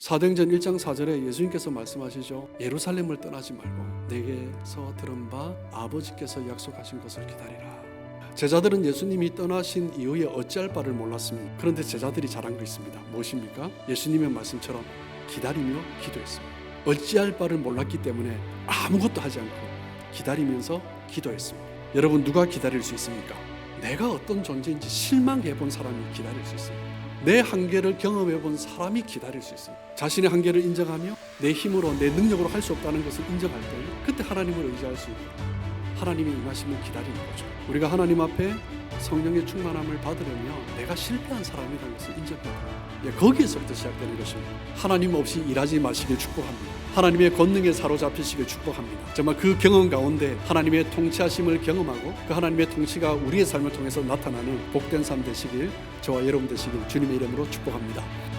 사도행전 1장 4절에 예수님께서 말씀하시죠. 예루살렘을 떠나지 말고 내게서 들은 바 아버지께서 약속하신 것을 기다리라. 제자들은 예수님이 떠나신 이후에 어찌할 바를 몰랐습니다. 그런데 제자들이 잘한 거 있습니다. 무엇입니까? 예수님의 말씀처럼 기다리며 기도했습니다. 어찌할 바를 몰랐기 때문에 아무것도 하지 않고 기다리면서 기도했습니다. 여러분 누가 기다릴 수 있습니까? 내가 어떤 존재인지 실망해 본 사람이 기다릴 수 있습니다. 내 한계를 경험해 본 사람이 기다릴 수 있습니다. 자신의 한계를 인정하며 내 힘으로 내 능력으로 할 수 없다는 것을 인정할 때 그때 하나님을 의지할 수 있고 하나님의 임하심을 기다리는 거죠. 우리가 하나님 앞에 성령의 충만함을 받으려면 내가 실패한 사람이라는 것을 인정해야 돼요. 예, 거기에서부터 시작되는 것입니다. 하나님 없이 일하지 마시길 축복합니다. 하나님의 권능에 사로잡히시길 축복합니다. 정말 그 경험 가운데 하나님의 통치하심을 경험하고 그 하나님의 통치가 우리의 삶을 통해서 나타나는 복된 삶 되시길 저와 여러분 되시길 주님의 이름으로 축복합니다.